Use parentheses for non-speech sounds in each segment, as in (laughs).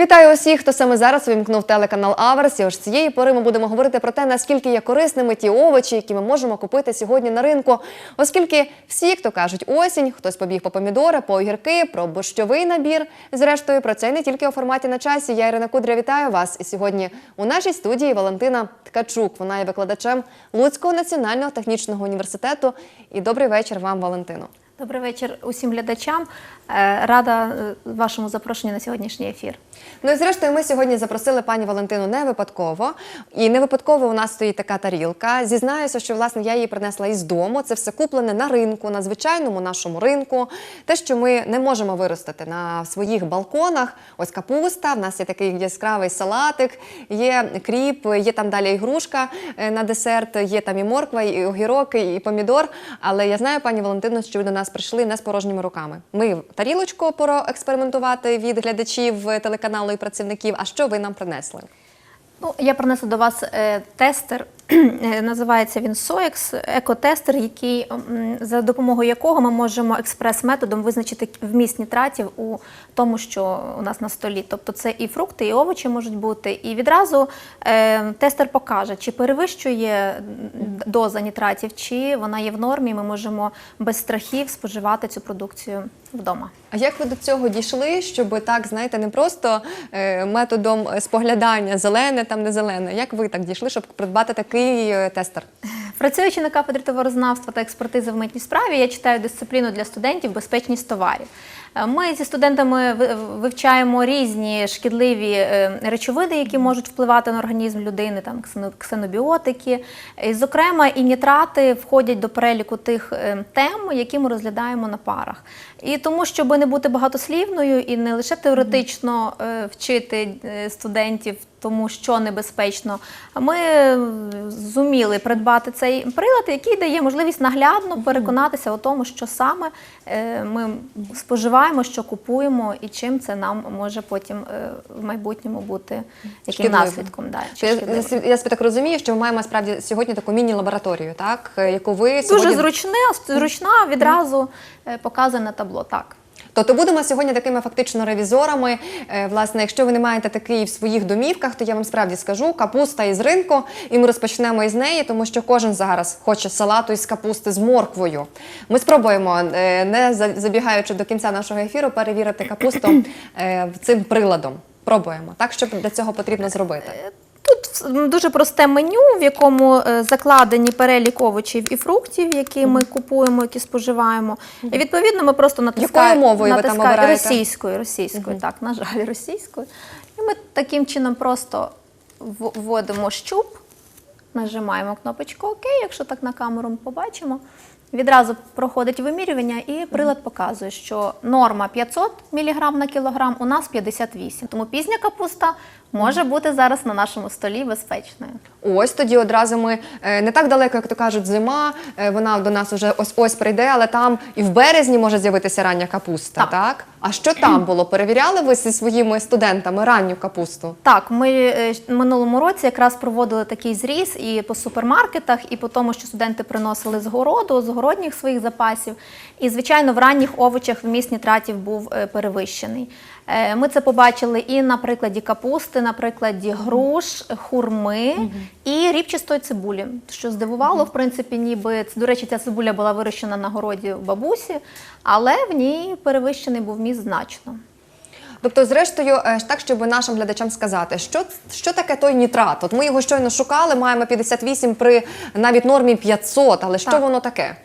Вітаю усіх, хто саме зараз увімкнув телеканал Аверс. І ось цієї пори ми будемо говорити про те, наскільки є корисними ті овочі, які ми можемо купити сьогодні на ринку. Оскільки всі, хто кажуть осінь, хтось побіг по помідори, по огірки, про борщовий набір. Зрештою, про це не тільки у форматі на часі. Я Ірина Кудря вітаю вас. І сьогодні у нашій студії Валентина Ткачук. Вона є викладачем Луцького національного технічного університету. І добрий вечір вам, Валентино. Добрий вечір усім глядачам. Е, Рада е, вашому запрошенню на сьогоднішній ефір. Ну і зрештою, ми сьогодні запросили пані Валентину не випадково. І не випадково у нас стоїть така тарілка. Зізнаюся, що власне я її принесла із дому. Це все куплене на ринку, на звичайному нашому ринку. Те, що ми не можемо виростити на своїх балконах. Ось капуста, в нас є такий яскравий салатик, є кріп, є там далі і грушка е, на десерт, є там і морква, і огірок, і помідор. Але я знаю, пані Валентино, що ви до нас прийшли не з порожніми руками. Ми тарілочку проекспериментувати від глядачів е, телеканалу і працівників. А що ви нам принесли? Ну, я принесу до вас е, тестер. Е, Називається він SOEX, екотестер, який, за допомогою якого ми можемо експрес-методом визначити вміст нітратів у тому, що у нас на столі. Тобто це і фрукти, і овочі можуть бути. І відразу е, тестер покаже, чи перевищує доза нітратів, чи вона є в нормі. Ми можемо без страхів споживати цю продукцію вдома. А як ви до цього дійшли, щоб так, знаєте, не просто е, методом споглядання зелене там не зелене? Як ви так дійшли, щоб придбати такий е, тестер? Працюючи на кафедрі товарознавства та експертизи в митній справі, я читаю дисципліну для студентів безпечність товарів. Е, Ми зі студентами вивчаємо різні шкідливі е, речовини, які можуть впливати на організм людини, там ксенобіотики. І, зокрема, і нітрати входять до переліку тих е, тем, які ми розглядаємо на парах. І тому, щоб не бути багатослівною і не лише теоретично е, вчити е, студентів тому, що небезпечно, ми е, зуміли придбати цей прилад, який дає можливість наглядно переконатися у тому, що саме е, ми споживаємо, що купуємо, і чим це нам може потім е, в майбутньому бути яким наслідком. Да, чи Я, я, так розумію, що ми маємо справді сьогодні таку міні-лабораторію, так яку ви Дуже сьогодні зручне, зручна, відразу е, показує на табло. Так. Тобто будемо сьогодні такими фактично ревізорами. Е, Власне, якщо ви не маєте такий в своїх домівках, то я вам справді скажу капуста із ринку, і ми розпочнемо із неї, тому що кожен зараз хоче салату із капусти з морквою. Ми спробуємо, е, не забігаючи до кінця нашого ефіру, перевірити капусту е, цим приладом. Пробуємо. Так, що для цього потрібно зробити? Тут дуже просте меню, в якому е, закладені перелік овочів і фруктів, які ми купуємо, які споживаємо. І відповідно ми просто натискаємо Якою мовою ви там обираєте? російською, російською, так, на жаль, російською. І ми таким чином просто вводимо щуп, нажимаємо кнопочку ОК, якщо так на камеру ми побачимо. Відразу проходить вимірювання, і прилад показує, що норма 500 мг на кілограм, у нас 58. Тому пізня капуста може бути зараз на нашому столі безпечною. Ось тоді одразу ми е, не так далеко, як то кажуть, зима. е, Вона до нас вже ось ось прийде, але там і в березні може з'явитися рання капуста. Так. Так. А що там було? Перевіряли ви зі своїми студентами ранню капусту? Так, ми е, минулому році якраз проводили такий зріз і по супермаркетах, і по тому, що студенти приносили з городу, з городніх своїх запасів. І, звичайно, в ранніх овочах вміст нітратів був е, перевищений. Е, Ми це побачили і на прикладі капусти, на прикладі груш, хурми і ріпчастої цибулі, що здивувало, в принципі, ніби до речі, ця цибуля була вирощена на городі бабусі, але в ній перевищений був вміст значно. Тобто, зрештою, е, так, щоб нашим глядачам сказати, що, що таке той нітрат? От ми його щойно шукали, маємо 58 при навіть нормі 500, але що Так. воно таке?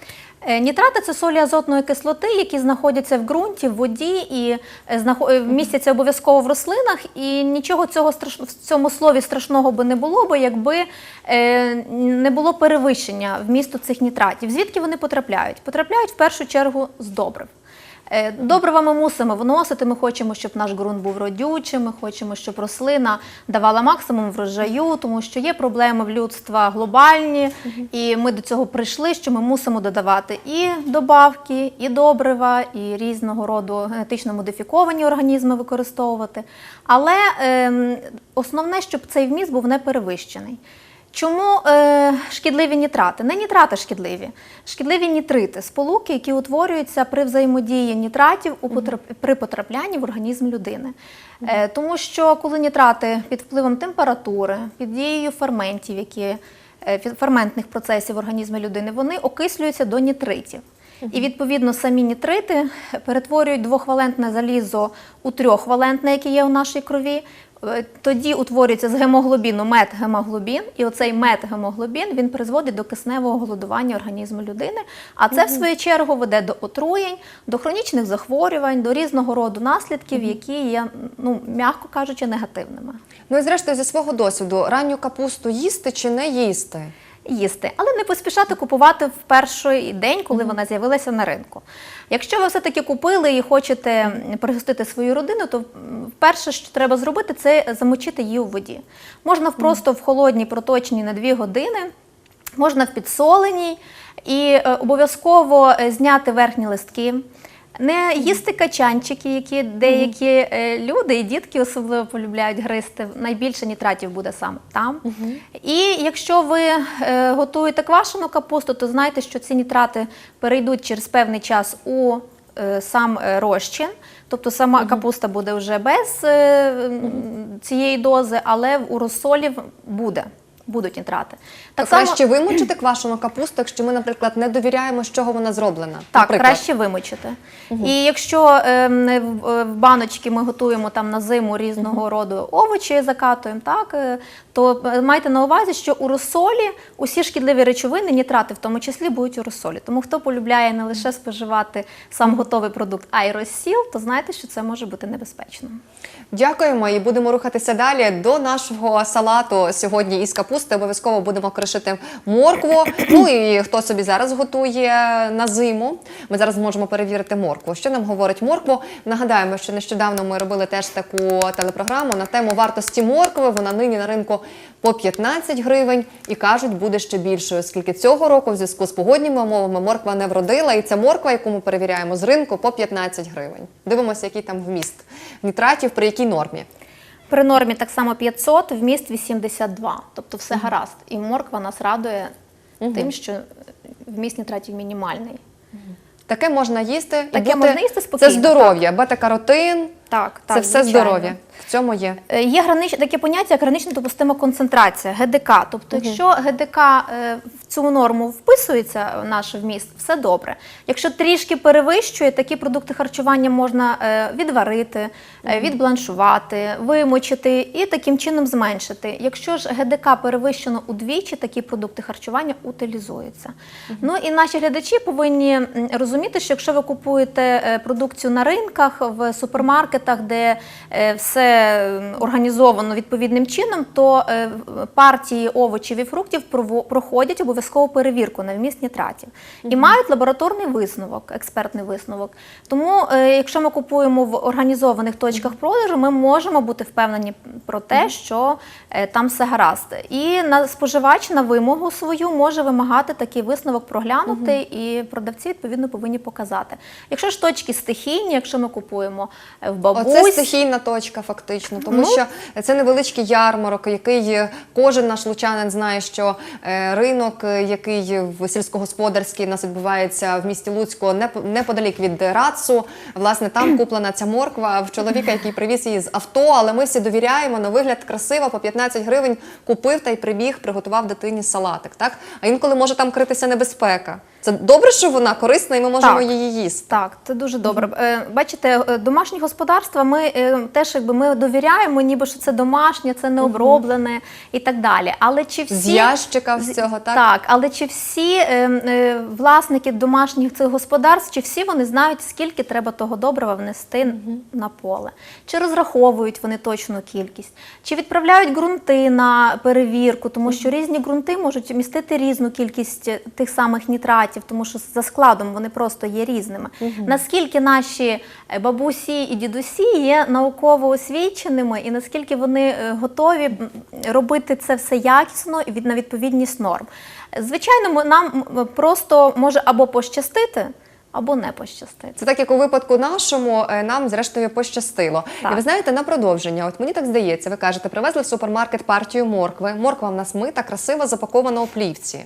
Е, Нітрати це солі азотної кислоти, які знаходяться в ґрунті, в воді і е, містяться обов'язково в рослинах. І нічого цього страш... в цьому слові страшного би не було, бо якби не було перевищення вмісту цих нітратів. Звідки вони потрапляють? Потрапляють в першу чергу з добрив. Е, Добрива ми мусимо вносити. Ми хочемо, щоб наш ґрунт був родючим. Ми хочемо, щоб рослина давала максимум врожаю, тому що є проблеми в людства глобальні, і ми до цього прийшли, що ми мусимо додавати і добавки, і добрива, і різного роду генетично модифіковані організми використовувати. Але ем, основне, щоб цей вміст був не перевищений. Чому е, шкідливі нітрати? Не нітрати шкідливі, шкідливі нітрити, сполуки, які утворюються при взаємодії нітратів у потрап- при потраплянні в організм людини. Е, тому що коли нітрати під впливом температури, під дією ферментів, які е, ферментних процесів в організмі людини, вони окислюються до нітритів. І відповідно самі нітрити перетворюють двохвалентне залізо у трьохвалентне, яке є у нашій крові. Е, Тоді утворюється з гемоглобіну метгемоглобін, і оцей метгемоглобін він призводить до кисневого голодування організму людини. А це, в свою чергу, веде до отруєнь, до хронічних захворювань, до різного роду наслідків, які є, ну м'яко кажучи, негативними. Ну і зрештою, зі свого досвіду, ранню капусту їсти чи не їсти? Їсти, але не поспішати купувати в перший день, коли вона з'явилася на ринку. Якщо ви все-таки купили і хочете пригостити свою родину, то перше, що треба зробити, це замочити її у воді. Можна просто в холодній проточній на 2 години, можна в підсоленій і е, обов'язково е, зняти верхні листки. Не їсти качанчики, які деякі е, люди і дітки особливо полюбляють гристи. Найбільше нітратів буде саме там. І якщо ви е, готуєте квашену капусту, то знайте, що ці нітрати перейдуть через певний час у е, сам е, розчин. Тобто сама капуста буде вже без е, м, цієї дози, але у розсолі буде. Будуть нітрати. Так краще вимочити квашену капусту, якщо ми, наприклад, не довіряємо, з чого вона зроблена. Так, наприклад. краще вимочити. І якщо в, е, в баночки ми готуємо там на зиму різного роду овочі, закатуємо, так, е, то е, майте на увазі, що у розсолі усі шкідливі речовини, нітрати в тому числі, будуть у розсолі. Тому хто полюбляє не лише споживати сам готовий продукт, а й розсіл, то знайте, що це може бути небезпечно. Дякуємо і будемо рухатися далі до нашого салату сьогодні із капусти. Обов'язково будемо кришити моркву. Ну і хто собі зараз готує на зиму. Ми зараз можемо перевірити моркву. Що нам говорить моркву? Нагадаємо, що нещодавно ми робили теж таку телепрограму на тему вартості моркви. Вона нині на ринку по 15 гривень і кажуть, буде ще більшою, оскільки цього року, в зв'язку з погодніми умовами, морква не вродила, і ця морква, яку ми перевіряємо з ринку, по 15 гривень. Дивимося, який там вміст нітратів, при якій нормі. При нормі так само 500, вміст 82, тобто все гаразд. І морква нас радує тим, що вміст нітратів мінімальний. Таке можна їсти. і Таке бути- можна їсти спокійно, Це здоров'я, бета-каротин. Так, так, Це все звичайно. здоров'я. В цьому є. Е, Є гранич... таке поняття, як гранично допустима концентрація, ГДК. Тобто, якщо ГДК е, в цю норму вписується в наш вміст, все добре. Якщо трішки перевищує, такі продукти харчування можна е, відварити, е, відбланшувати, вимочити і таким чином зменшити. Якщо ж ГДК перевищено удвічі, такі продукти харчування утилізуються. Ну і наші глядачі повинні розуміти, що якщо ви купуєте продукцію на ринках, в супермаркетах, де е, все організовано відповідним чином, то е, партії овочів і фруктів проходять обов'язкову перевірку на вміст нітратів і мають лабораторний висновок, експертний висновок. Тому, е, якщо ми купуємо в організованих точках продажу, ми можемо бути впевнені про те, що там все гаразд. І на споживач на вимогу свою може вимагати такий висновок проглянути, і продавці відповідно повинні показати. Якщо ж точки стихійні, якщо ми купуємо в бабусь, Оце стихійна точка, фактично, тому Ну. що це невеличкий ярмарок, який кожен наш лучанин знає, що е, ринок, е, який в сільськогосподарський у нас відбувається в місті Луцьку, неп- неподалік від Рацу. Власне, там (clears throat) куплена ця морква в чоловіка, який привіз її з авто. Але ми всі довіряємо на вигляд красиво, по 15 гривень купив та й прибіг, приготував дитині салатик. Так а інколи може там критися небезпека. Це добре, що вона корисна, і ми можемо Так. її їсти. Так, це дуже добре. Е, Бачите, е, домашні господарства ми е, теж якби ми довіряємо, ніби що це домашнє, це не оброблене і так далі. Але чи всі З ящика всього, так? Так, але чи всі власники домашніх цих господарств, чи всі вони знають, скільки треба того добрива внести на поле? Чи розраховують вони точну кількість? Чи відправляють ґрунти на перевірку, тому що різні ґрунти можуть містити різну кількість тих самих нітратів, тому що за складом вони просто є різними. Наскільки наші е, бабусі і дідусі є науково освіченими, і наскільки вони е, готові робити це все якісно і на відповідність норм. Звичайно, нам просто може або пощастити. або не пощастить. Це так, як у випадку нашому е, нам зрештою пощастило. Так. І ви знаєте, на продовження, от мені так здається, ви кажете, привезли в супермаркет партію моркви. Морква в нас мита, красиво запакована у плівці.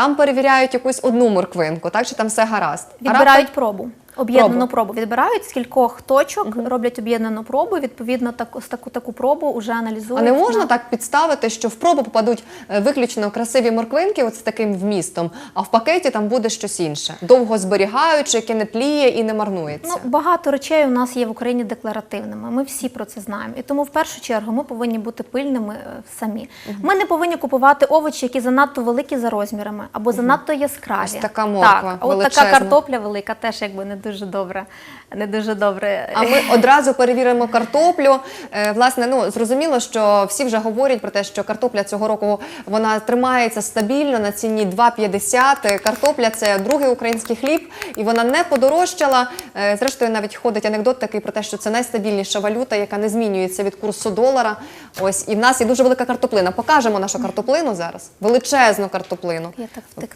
Там перевіряють якусь одну морквинку, так чи там все гаразд. А Відбирають раптом- пробу. Об'єднану Пробу. пробу. відбирають з кількох точок, роблять об'єднану пробу. Відповідно, таку таку таку пробу вже аналізують. А не можна на- так підставити, що в пробу попадуть е, виключно красиві морквинки, от з таким вмістом, а в пакеті там буде щось інше, довго зберігаючи, яке не тліє і не марнується. Ну, багато речей у нас є в Україні декларативними. Ми всі про це знаємо. І тому в першу чергу ми повинні бути пильними е, самі. Ми не повинні купувати овочі, які занадто великі за розмірами або занадто яскраві. Ось така морква Так, от така картопля велика теж якби не дуже добре. Не дуже добре. А ми одразу перевіримо картоплю. Е, Власне, ну зрозуміло, що всі вже говорять про те, що картопля цього року вона тримається стабільно на ціні 2,50. Картопля це другий український хліб, і вона не подорожчала. Е, Зрештою, навіть ходить анекдот такий про те, що це найстабільніша валюта, яка не змінюється від курсу долара. Ось і в нас є дуже велика картоплина. Покажемо нашу картоплину зараз. Величезну картоплину. Я так так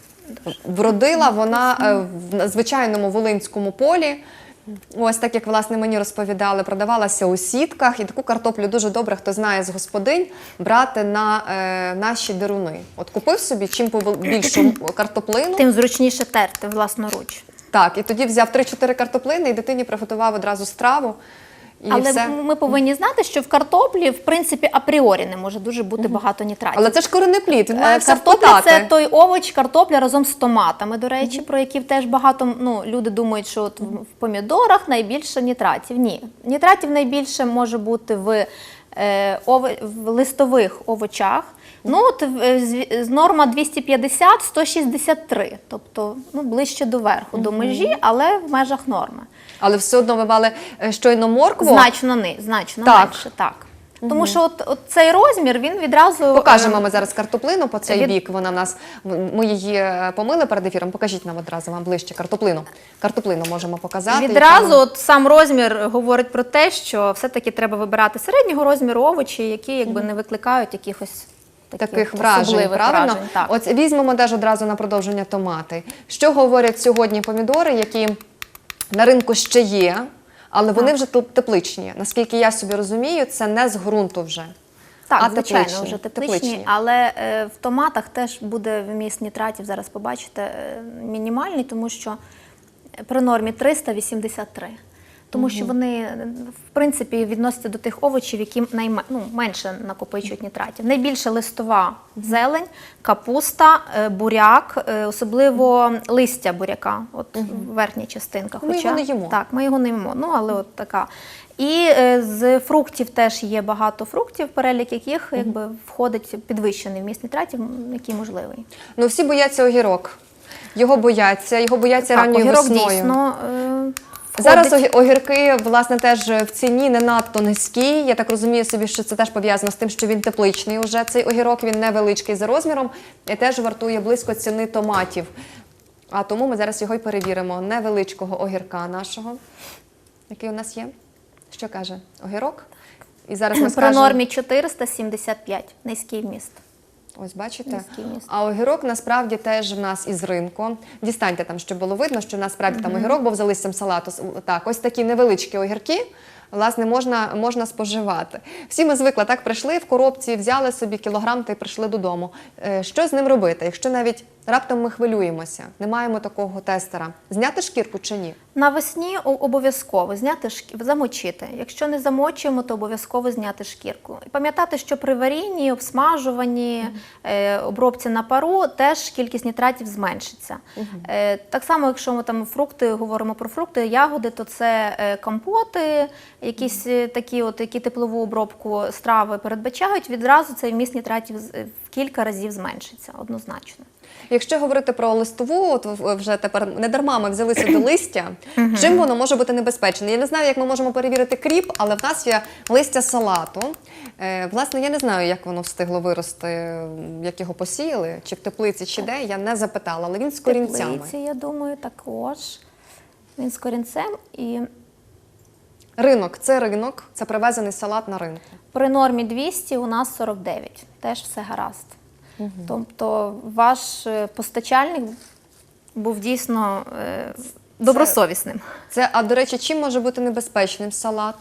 Вродила вона е, в звичайному волинському полі. Ось так як власне мені розповідали, продавалася у сітках, і таку картоплю дуже добре, хто знає з господинь, брати на е, наші деруни. От купив собі чим більшу картоплину, тим зручніше терти власноруч. так, і тоді взяв 3-4 картоплини і дитині приготував одразу страву. І Але все. ми повинні знати, що в картоплі, в принципі, апріорі не може дуже бути багато нітратів. Але це ж коренеплід, він має Е, все Картопля це той овоч, картопля разом з томатами, до речі, про які теж багато ну, люди думають, що от в помідорах найбільше нітратів. Ні, нітратів найбільше може бути в, е, ово- в листових овочах. Ну, от е, з- норма 250-163, тобто ну, ближче до верху, до межі, але в межах норми. Але все одно ви мали е, щойно моркву. Значно не, значно Так. менше, так. Тому що от, от цей розмір він відразу Покажемо е, ми зараз картоплину по цей від- бік. Вона в нас ми її е, помили перед ефіром. Покажіть нам одразу вам ближче картоплину. Картоплину можемо показати. Відразу от сам розмір говорить про те, що все-таки треба вибирати середнього розміру овочі, які якби не викликають якихось таких, таких вражень, правильно? вражень. Так. От візьмемо теж одразу на продовження томати. Що говорять сьогодні помідори, які на ринку ще є, але вони вже теп- тепличні. Наскільки я собі розумію, це не з ґрунту вже. Так, а звичайно, тепличні, вже тепличні, тепличні. але е, в томатах теж буде вміст нітратів, зараз побачите, е, мінімальний, тому що при нормі 383. Тому що вони, в принципі, відносяться до тих овочів, які найме, ну, менше накопичують нітратів. Найбільше листова зелень, капуста, е, буряк, е, особливо листя буряка, от верхня частинка. Ми його не їмо. Так, ми його не їмо, ну але от така. І е, з фруктів теж є багато фруктів, перелік яких якби входить підвищений вміст нітратів, який можливий. Ну всі бояться огірок. Його бояться, його бояться Так, ранньою огірок весною. дійсно Зараз огірки, власне, теж в ціні не надто низькі. Я так розумію собі, що це теж пов'язано з тим, що він тепличний. Уже цей огірок він невеличкий за розміром і теж вартує близько ціни томатів. А тому ми зараз його й перевіримо. Невеличкого огірка нашого, який у нас є. Що каже огірок? І зараз ми при скажемо. нормі 475, низький вміст. Ось бачите. А огірок насправді теж в нас із ринку. Дістаньте там, щоб було видно, що насправді там огірок був за листям салату. Так, ось такі невеличкі огірки. Власне, можна, можна споживати. Всі ми звикли, так прийшли в коробці, взяли собі кілограм та й прийшли додому. Е, Що з ним робити? Якщо навіть раптом ми хвилюємося, не маємо такого тестера, зняти шкірку чи ні? Навесні обов'язково зняти шкі... замочити. Якщо не замочуємо, то обов'язково зняти шкірку. І пам'ятати, що при варінні, обсмажуванні, е, обробці на пару теж кількість нітратів зменшиться. Е, так само, якщо ми там фрукти говоримо про фрукти, ягоди, то це компоти, якісь е, такі, от які теплову обробку страви передбачають, відразу цей вміст нітратів е, в кілька разів зменшиться однозначно. Якщо говорити про листову, от вже тепер не дарма ми взялися до листя. Чим воно може бути небезпечне? Я не знаю, як ми можемо перевірити кріп, але в нас є листя салату. Е, власне, я не знаю, як воно встигло вирости, як його посіяли, чи в теплиці, чи де. Я не запитала, але він з корінцями. Теплиці, я думаю, також. Він з корінцем і Ринок це ринок, це привезений салат на ринку. при нормі 200 у нас 49. Теж все гаразд. Тобто ваш е, постачальник був дійсно е, добросовісним. Це, а до речі, чим може бути небезпечним салат?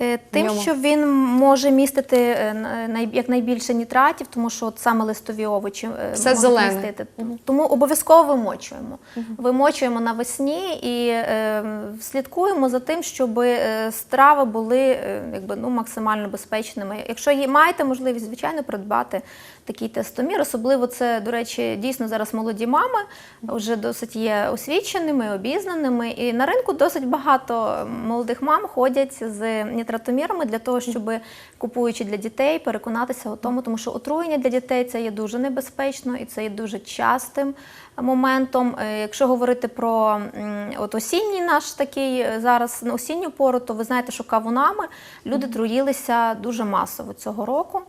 Е, Тим, що він може містити е, на- най- якнайбільше нітратів, тому що от саме листові овочі е, Все можуть зелене. містити. Тому обов'язково вимочуємо. Вимочуємо навесні і е, слідкуємо за тим, щоб е, страви були е, якби, ну, максимально безпечними. Якщо є, маєте можливість, звичайно, придбати такий тестомір. Особливо це, до речі, дійсно зараз молоді мами вже досить є освіченими, обізнаними. І на ринку досить багато молодих мам ходять з нітратомірами для того, щоб купуючи для дітей, переконатися у тому, тому що отруєння для дітей це є дуже небезпечно і це є дуже частим моментом. Е, Якщо говорити про от осінній наш такий е, зараз осінню пору, то ви знаєте, що кавунами люди труїлися дуже масово цього року.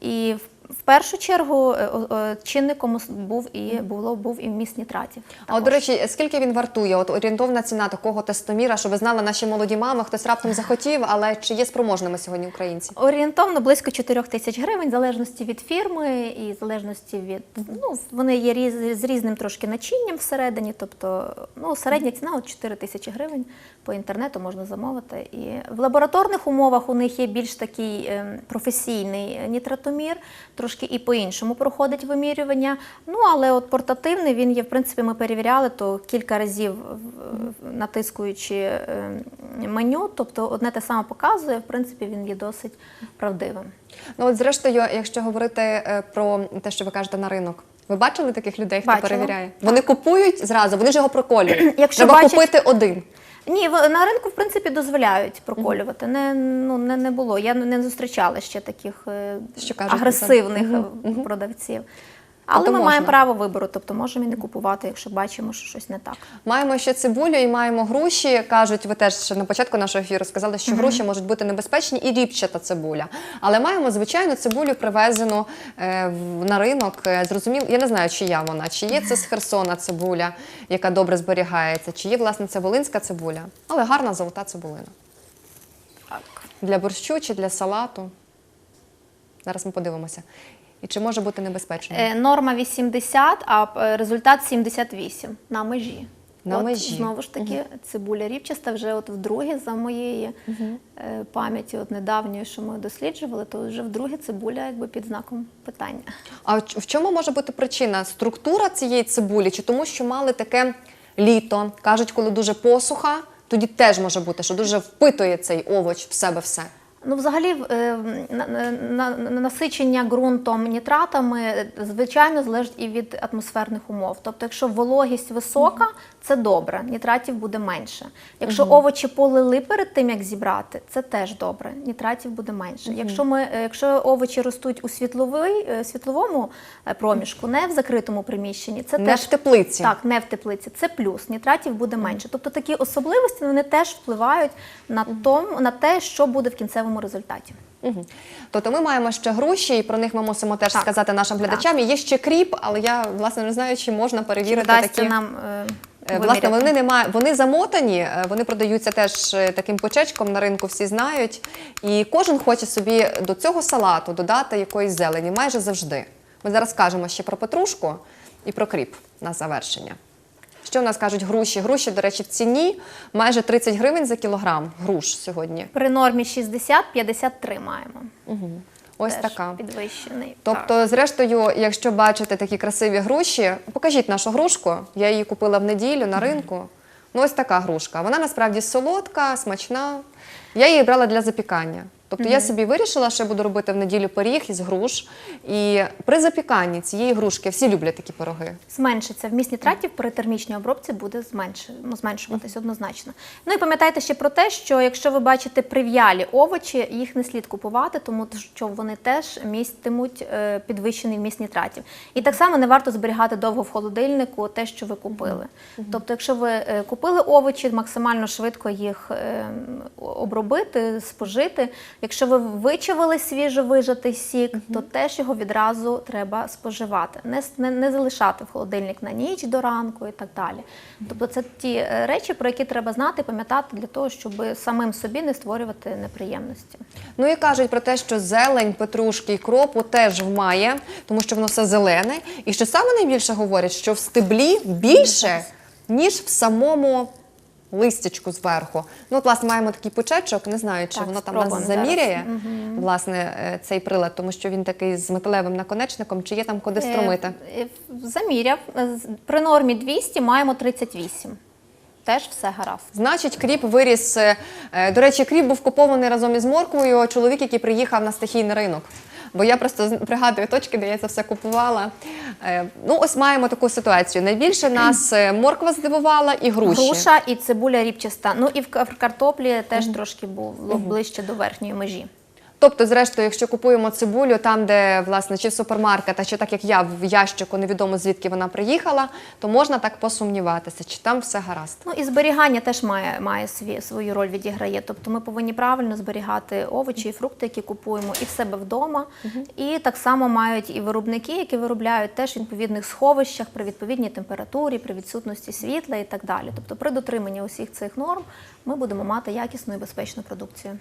І в- в першу чергу е, чинником був і було був і вміст нітратів. А от, до речі, скільки він вартує? От орієнтовна ціна такого тестоміра, щоб знали наші молоді мами, хтось раптом захотів, але чи є спроможними сьогодні українці? Орієнтовно близько 4 тисяч гривень, в залежності від фірми і в залежності від ну вони є різ, з різним трошки начинням всередині. Тобто, ну середня ціна от 4 тисячі гривень по інтернету можна замовити. І в лабораторних умовах у них є більш такий ем, професійний нітратомір, трошки і по-іншому проходить вимірювання. Ну але от портативний він є, в принципі, ми перевіряли то кілька разів натискуючи ем, меню, тобто одне те саме показує, в принципі, він є досить правдивим. Ну от зрештою, якщо говорити е, про те, що ви кажете на ринок. Ви бачили таких людей, хто Бачила. перевіряє? Вони купують зразу, вони ж його проколюють. Якщо Треба бачать- купити один. Ні, на ринку, в принципі, дозволяють проколювати. Не, ну, не, не було. Я не зустрічала ще таких е, Що кажуть, агресивних Мгм, е, продавців. Але Тобто ми можна. маємо право вибору, тобто можемо і не купувати, якщо бачимо, що щось не так. Маємо ще цибулю і маємо груші. Кажуть, ви теж на початку нашого ефіру сказали, що груші можуть бути небезпечні і ріпчата цибуля. Але маємо звичайну цибулю привезену е, на ринок. Е, Зрозуміло, я не знаю, чия вона, чи є це з Херсона цибуля, яка добре зберігається, чи є власне це волинська цибуля, але гарна золота цибулина. Так. Для борщу чи для салату. Зараз ми подивимося. І чи може бути небезпечною? Е, Норма 80, а е, результат 78 на межі. На от, межі. Знову ж таки, цибуля ріпчаста вже от вдруге за моєї е, пам'яті, от недавньої, що ми досліджували, то вже вдруге цибуля якби під знаком питання. А в чому може бути причина? Структура цієї цибулі, чи тому, що мали таке літо? Кажуть, коли дуже посуха, тоді теж може бути, що дуже впитує цей овоч в себе все. Ну, взагалі, е, на- на- на- на- насичення ґрунтом нітратами, е, звичайно, залежить і від атмосферних умов. Тобто, якщо вологість висока, це добре, нітратів буде менше. Якщо овочі полили перед тим, як зібрати, це теж добре, нітратів буде менше. Якщо ми, е, якщо овочі ростуть у світловий, світловому проміжку, не в закритому приміщенні, це Не теж в теплиці. так, не в теплиці. Це плюс. Нітратів буде менше. Тобто такі особливості вони теж впливають на тому, на те, що буде в кінцевому результаті. Угу. Тобто ми маємо ще груші, і про них ми мусимо теж Так. сказати нашим глядачам. І є ще кріп, але я власне не знаю, чи можна перевірити вдасться такі. нам е, Е? Власне, вони немає, вони замотані, е, вони продаються теж е, таким почечком на ринку, всі знають. І кожен хоче собі до цього салату додати якоїсь зелені, майже завжди. Ми зараз кажемо ще про петрушку і про кріп на завершення. Що в нас кажуть груші? Груші, до речі, в ціні майже 30 гривень за кілограм груш сьогодні. При нормі 60-53 маємо. Ось Теж така. підвищений. Тобто, зрештою, якщо бачите такі красиві груші, покажіть нашу грушку. Я її купила в неділю на ринку. Ну, ось така грушка. Вона насправді солодка, смачна. Я її брала для запікання. Тобто я собі вирішила, що я буду робити в неділю пиріг із груш. І при запіканні цієї грушки всі люблять такі пироги. зменшиться. Вміст нітратів при термічній обробці буде зменш- ну, зменшуватись однозначно. Ну і пам'ятайте ще про те, що якщо ви бачите прив'ялі овочі, їх не слід купувати, тому що вони теж містимуть е, підвищений вміст нітратів. І так само не варто зберігати довго в холодильнику те, що ви купили. Тобто, якщо ви е, купили овочі, максимально швидко їх е, обробити, спожити. Якщо ви вичавили свіжо вижатий сік, то теж його відразу треба споживати, не, не, не залишати в холодильник на ніч до ранку і так далі. Тобто це ті е, речі, про які треба знати, пам'ятати для того, щоб самим собі не створювати неприємності. Ну і кажуть про те, що зелень, петрушки і кропу теж вмає, тому що воно все зелене. І що саме найбільше говорять, що в стеблі більше, ніж в самому листячку зверху. Ну, от, власне, маємо такий почечок, не знаю, чи Так, воно там нас заміряє, власне, е, цей прилад, тому що він такий з металевим наконечником, чи є там куди струмити. Е, е, Заміряв. Е, При нормі 200 маємо 38. Теж все гаразд. Значить, кріп виріс. е, е, До речі, кріп був купований разом із морквою. Чоловік, який приїхав на стихійний ринок. Бо я просто пригадую точки, де я це все купувала. Е, Ну, ось маємо таку ситуацію. Найбільше нас е, морква здивувала і груші. Груша і цибуля ріпчаста. Ну і в ка- в картоплі теж трошки було ближче до верхньої межі. Тобто, зрештою, якщо купуємо цибулю там, де власне чи в супермаркета, чи так як я в ящику, невідомо звідки вона приїхала, то можна так посумніватися, чи там все гаразд. Ну і зберігання теж має, має свій, свою роль відіграє. Тобто ми повинні правильно зберігати овочі і фрукти, які купуємо, і в себе вдома. І так само мають і виробники, які виробляють теж в відповідних сховищах при відповідній температурі, при відсутності світла і так далі. Тобто, при дотриманні усіх цих норм ми будемо мати якісну і безпечну продукцію.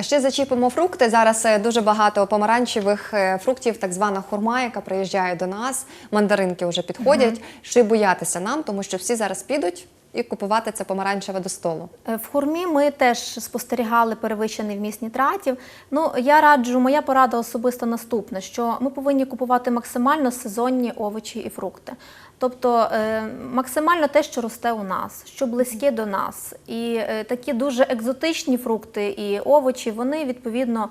Ще зачіпимо фрукти. Зараз е, дуже багато помаранчевих е, фруктів, так звана хурма, яка приїжджає до нас. Мандаринки вже підходять. Чи боятися нам, тому що всі зараз підуть і купувати це помаранчеве до столу. Е, В хурмі ми теж спостерігали перевищений вміст нітратів. Ну я раджу, моя порада особисто наступна: що ми повинні купувати максимально сезонні овочі і фрукти. Тобто е, максимально те, що росте у нас, що близьке до нас. І е, такі дуже екзотичні фрукти і овочі, вони відповідно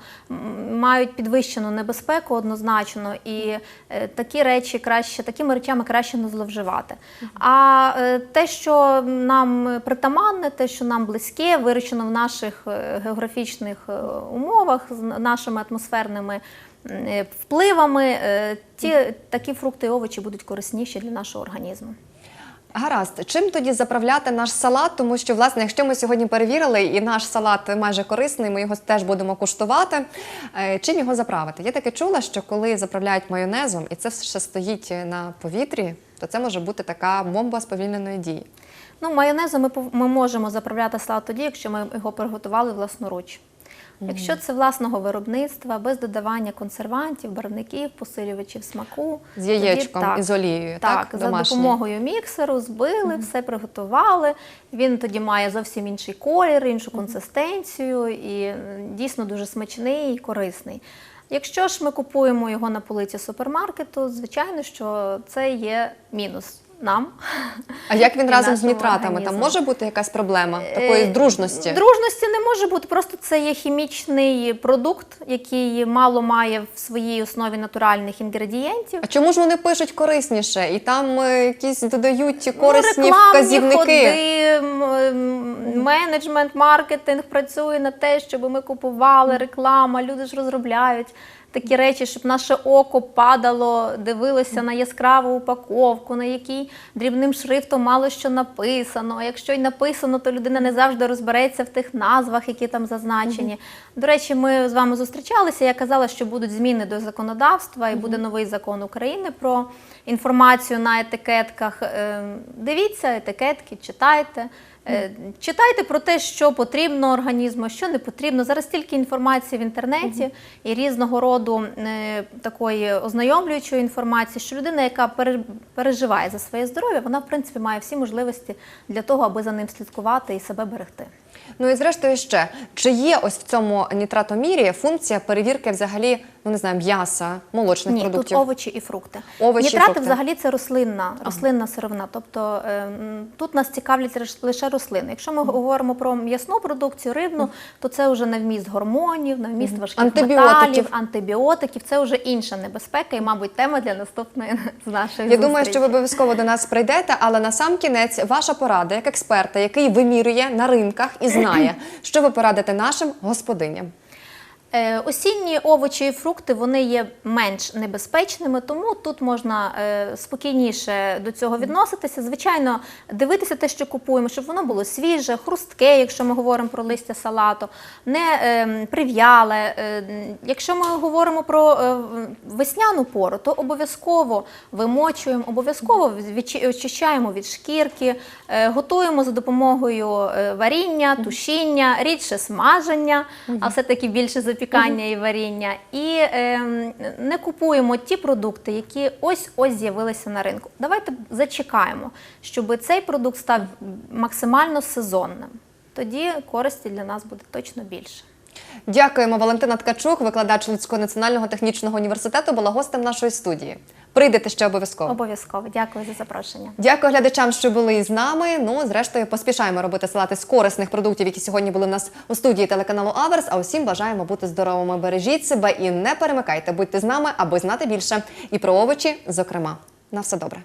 мають підвищену небезпеку однозначно. І е, такі речі краще, такими речами краще не зловживати. А те, що нам притаманне, те, що нам близьке, вирощено в наших географічних умовах з нашими атмосферними впливами, е, ті такі фрукти і овочі будуть корисніші для нашого організму. Гаразд, чим тоді заправляти наш салат? Тому що, власне, якщо ми сьогодні перевірили, і наш салат майже корисний, ми його теж будемо куштувати. е, Чим його заправити? Я таки чула, що коли заправляють майонезом, і це все ще на повітрі, то це може бути така бомба сповільненої дії. Ну, майонезом ми, ми можемо заправляти салат тоді, якщо ми його приготували власноруч. Якщо це власного виробництва, без додавання консервантів, барвників, посилювачів смаку, З яєчком тоді і з олією, так, так, за допомогою міксеру збили, все приготували. Він тоді має зовсім інший колір, іншу консистенцію і дійсно дуже смачний і корисний. Якщо ж ми купуємо його на полиці супермаркету, звичайно, що це є мінус нам. А як він разом з нітратами? Там може бути якась проблема такої Е, дружності? Дружності не може бути. Просто це є хімічний продукт, який мало має в своїй основі натуральних інгредієнтів. А чому ж вони пишуть корисніше? І там е, якісь додають корисні ну, рекламні вказівники? ходи, менеджмент, маркетинг працює на те, щоб ми купували реклама. Люди ж розробляють. Такі речі, щоб наше око падало, дивилося на яскраву упаковку, на якій дрібним шрифтом мало що написано. А якщо й написано, то людина не завжди розбереться в тих назвах, які там зазначені. До речі, ми з вами зустрічалися. Я казала, що будуть зміни до законодавства, і буде новий закон України про інформацію на етикетках. Е, Дивіться етикетки, читайте. Е, Читайте про те, що потрібно організму, що не потрібно. Зараз стільки інформації в інтернеті і різного роду е, такої ознайомлюючої інформації, що людина, яка переживає за своє здоров'я, вона в принципі має всі можливості для того, аби за ним слідкувати і себе берегти. Ну і зрештою ще чи є ось в цьому нітратомірі функція перевірки взагалі, ну не знаю, м'яса, молочних Ні, продуктів? тут овочі і фрукти. Овочі Нітрати фрукти. взагалі це рослинна, рослинна сировина. Тобто ем, тут нас цікавлять лише рослини. Якщо ми говоримо про м'ясну продукцію, рибну, то це вже на вміст гормонів, на вміст важких Антибіотиків. металів, антибіотиків. Це вже інша небезпека і, мабуть, тема для наступної (laughs) з нашої Я думаю, що ви обов'язково до нас прийдете, але на сам кінець ваша порада як експерта, який вимірює на ринках і знає, (clears throat) що ви порадите нашим господиням. Е, Осінні овочі і фрукти вони є менш небезпечними, тому тут можна е, спокійніше до цього відноситися. Звичайно, дивитися те, що купуємо, щоб воно було свіже, хрустке, якщо ми говоримо про листя салату, не е, прив'яле. Е, якщо ми говоримо про весняну пору, то обов'язково вимочуємо, обов'язково очищаємо від шкірки, готуємо за допомогою варіння, тушіння, рідше смаження, а все-таки більше запікання. Запікання і варіння, і ем, не купуємо ті продукти, які ось ось з'явилися на ринку. Давайте зачекаємо, щоб цей продукт став максимально сезонним. Тоді користі для нас буде точно більше. Дякуємо. Валентина Ткачук, викладач Луцького національного технічного університету, була гостем нашої студії. Прийдете ще обов'язково. Обов'язково дякую за запрошення. Дякую глядачам, що були із нами. Ну, зрештою, поспішаємо робити салати з корисних продуктів, які сьогодні були в нас у студії телеканалу Аверс. А усім бажаємо бути здоровими. Бережіть себе і не перемикайте. Будьте з нами, аби знати більше і про овочі, зокрема. На все добре.